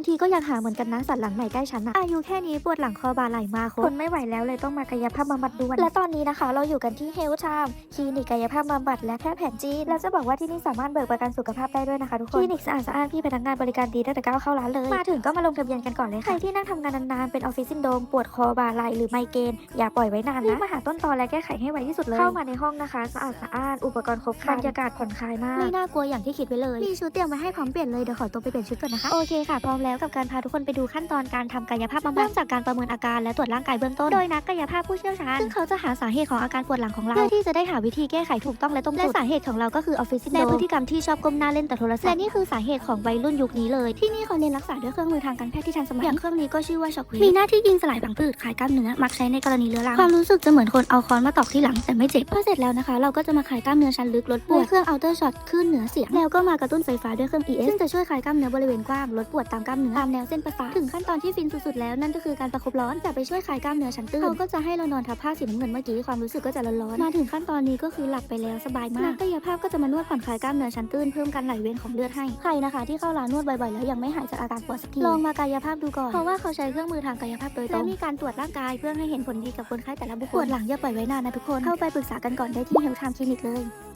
างทีก็อยากหาเหมือนกันนะสันหลังไหนใกล้ฉันอะอายุแค่นี้ปวดหลังคอบ่าไหล่มาโคทนไม่ไหวแล้วเลยต้องมากายภาพบำบัดด่วนและตอนนี้นะคะ เราอยู่กันที่เฮลท์ไทม์คลินิกกายภาพบำบัดและแพทย์แผนจีนแล้วจะบอกว่าที่นี่สามารถเบิกประกันสุขภาพได้ด้วยนะคะทุกคนคลินิกสะอาดสะอ้านพี่พนักงานบริการดีตั้งแต่ก้าวเข้าร้านเลยมาถึงก็มาลงทะเบียนกันก่อนเลยค่ะใครที่นั่งทำงานนานๆเป็นออฟฟิศซินโดรมปวดคอบ่าไหล่หรือไมเกรนอย่าปล่อยไว้นานนะรีบมาหาต้นตอและแก้ไขให้ไวที่สุดเลยเข้ามาในห้องนะคะสะอาดสะอ้านอุปกรณ์ครบครันบรรยากาศผ่อนคลายมากไม่น่ากลัวอย่างที่คิดไว้เลยมีชุดเตรียมไว้ให้พร้อมเปลี่ยนเลยเดี๋ยวขอตัวไปเปลี่ยนชุดก่อนนะคะโอเคค่ะพร้อมแล้วกับการพาทุกคนไปดูขั้นตอนการทำกายภาพบำบัดเริ่มจากการประเมินอาการและตรวจร่างกายเบื้องต้น โดยนักกายภาพผู้เชี่ยวชาญ ซึ่งเขาจะหาสาเหตุของอาการปวดหลังของเรา เพื่อที่จะได้หาวิธีแก้ไขถูกต้องและตรงจุดและสาเหตุของเราก็คือออฟฟิศซินโดรมและพฤติกรรมที่ชอบก้มหน้าเล่นแต่โทรศัพท์ และนี่คือสาเหตุของวัยรุ่นยุคนี้เลย ที่นี่เขาเน้นรักษาด้วยเครื่องมือทางการแพทย์ที่ทันสมัย อย่างเครื่องนี้ก็ชื่อว่าช็อคเวฟมีหน้าที่ยิงสลายผังผืดคลายกล้ามเนื้อ มักใช้ในกรณีเรื้อรัง ความรู้สึกจะเหมือนคนเอาค้อนมาตอกที่หลังแต่ไม่เจ็บพอเสร็จแล้วนะคะ เราก็จะมาคลายกล้ามเนื้อชั้นลึกลดปวดด้วยเครื่องอัลเตอร์ช็อตคลื่นเหนือเสียงแล้วก็มากระตุ้นไฟฟ้าด้วยเครื่อง ES ซึ่งจะช่วยคลายกล้ามเนื้อบริเวณกว้างลดปวดตามกล้ามเนื้อตามแนวเส้นประสาทถึงขั้นตอนที่ฟินสุดๆแล้วนั่นก็คือการประคบร้อนแต่ไปช่วยคลายกล้ามเนื้อชั้นตื้นเขาก็จะให้เรานอนทับผ้าสีน้ำเงินเมื่อกี้ความรู้สึกก็จะร้อนๆมาถึงขั้นตอนนี้ก็คือหลับไปแล้วสบายมากนักกายภาพก็จะมานวดผ่อนคลายกล้ามเนื้อชั้นตื้นเพิ่มการไหลเวียนของเลือดให้ใครนะคะที่เข้าร้านนวดบ่อยๆแล้วยังไม่หายจากอาการปวดสักทีลองมากายภาพดูก่อนเพราะว่าเขาใช้เครื่องมือทางกายภาพโดยตรงและมีการตรวจร่างกายเพื่อให้เห็นผลดีกับคนไข้แต่ละบุคคลปวดหลังอย่าปล่อยไว้นานนะทุกคนเข้าไปปรึกษากันก่อนได้ที่เฮลทามคลินิกเลย